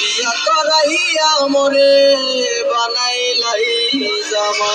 বিয়া করাইয়া মোরে বানাইলাই জামা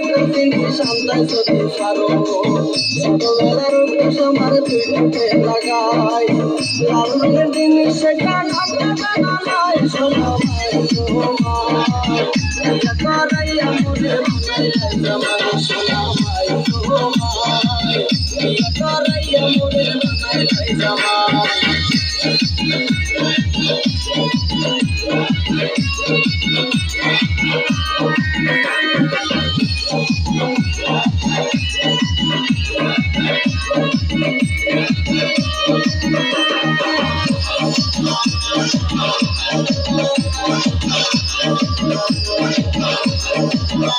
মাই মাই মাই জিনিস আমদাই যদি পারো ছোটবেলার অভ্যাস আমার পিঠে লাগাই লাল রঙের জিনিস সেটা নামটা জানা নাই শোনো ইয়া করাইয়া মনে বানাইলাই জামাই শোনো ইয়া করাইয়া মনে বানাইলাই জামাই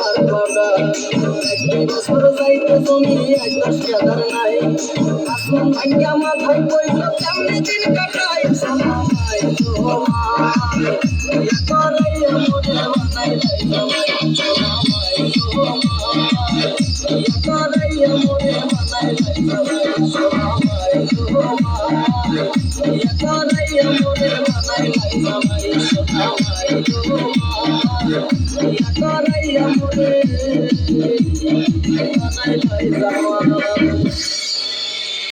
ষোলো বাবা এক বছর যাইতে জমি এক দশ নাই আসমান ভাঙ্গা মাথায় পয়স কেমনি দিন কাটাই সোনা তোমার ইয়া করাইয়া মনে বানাইলাই জামাই